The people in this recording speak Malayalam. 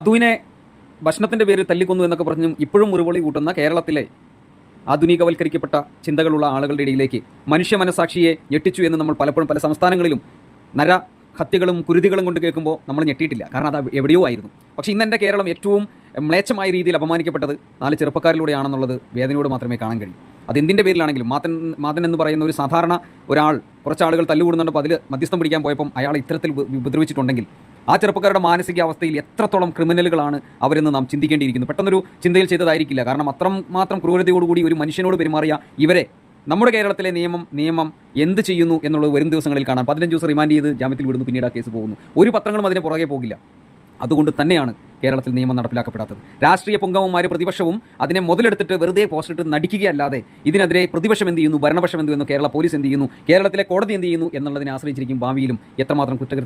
മധുവിനെ ഭക്ഷണത്തിന്റെ പേരിൽ തല്ലിക്കൊന്നു എന്നൊക്കെ പറഞ്ഞും ഇപ്പോഴും മുറിവൊളി കൂട്ടുന്ന കേരളത്തിലെ ആധുനികവൽക്കരിക്കപ്പെട്ട ചിന്തകളുള്ള ആളുകളുടെ ഇടയിലേക്ക് മനുഷ്യ മനസാക്ഷിയെ ഞെട്ടിച്ചു എന്ന് നമ്മൾ പലപ്പോഴും പല സംസ്ഥാനങ്ങളിലും നര ഹത്യകളും കുരുതികളും കൊണ്ട് കേൾക്കുമ്പോൾ നമ്മൾ ഞെട്ടിയിട്ടില്ല. കാരണം അത് എവിടെയോ ആയിരുന്നു. പക്ഷേ ഇന്ന് എന്റെ കേരളം ഏറ്റവും മ്ലേച്ഛമായ രീതിയിൽ അപമാനിക്കപ്പെട്ടത് നാല് ചെറുപ്പക്കാരിലൂടെയാണെന്നുള്ളത് വേദനയോട് മാത്രമേ കാണാൻ കഴിയൂ. അതെന്തിന്റെ പേരിലാണെങ്കിലും മാതൻ മാതൻ എന്ന് പറയുന്ന ഒരു സാധാരണ ഒരാൾ കുറച്ചാളുകൾ തല്ലുകൂടുന്നുണ്ടപ്പോൾ അതിൽ മധ്യസ്ഥം പിടിക്കാൻ പോയപ്പം അയാൾ ഇത്തരത്തിൽ ഉപ- ഉപദ്രവിച്ചിട്ടുണ്ടെങ്കിൽ ആ ചെറുപ്പക്കാരുടെ മാനസികാവസ്ഥയിൽ എത്രത്തോളം ക്രിമിനലുകളാണ് അവരെന്ന് നാം ചിന്തിക്കേണ്ടിയിരിക്കുന്നു. പെട്ടെന്നൊരു ചിന്തയിൽ ചെയ്തതായിരിക്കില്ല. കാരണം അത്രം മാത്രം ക്രൂരതയോടുകൂടി ഒരു മനുഷ്യനോട് പെരുമാറിയ ഇവരെ നമ്മുടെ കേരളത്തിലെ നിയമം നിയമം എന്ത് ചെയ്യുന്നു എന്നുള്ളത് വരും ദിവസങ്ങളിൽ കാണാം. പതിനഞ്ച് ദിവസം റിമാൻഡ് ചെയ്ത് ജാമ്യത്തിൽ വിടുന്നു പിന്നീട് ആ കേസ് പോകുന്നു. ഒരു പത്രങ്ങളും അതിന് പുറകെ പോകില്ല. അതുകൊണ്ട് തന്നെയാണ് കേരളത്തിൽ നിയമം നടപ്പിലാക്കപ്പെടാത്തത്. രാഷ്ട്രീയ പൊങ്കവന്മാർ പ്രതിപക്ഷവും അതിനെ മുതലെടുത്തിട്ട് വെറുതെ പോസ്റ്റിട്ട് നടിക്കുകയല്ലാതെ ഇതിനെതിരെ പ്രതിപക്ഷം എന്ത് ചെയ്യുന്നു ഭരണപക്ഷം എന്ത് ചെയ്യുന്നു കേരള പോലീസ് എന്ത് ചെയ്യുന്നു കേരളത്തിലെ കോടതി എന്ത് ചെയ്യുന്നു എന്നുള്ളതിനെ ആശ്രയിച്ചിരിക്കും ഭാവിയിലും എത്രമാത്രം കുറ്റകൃത്യം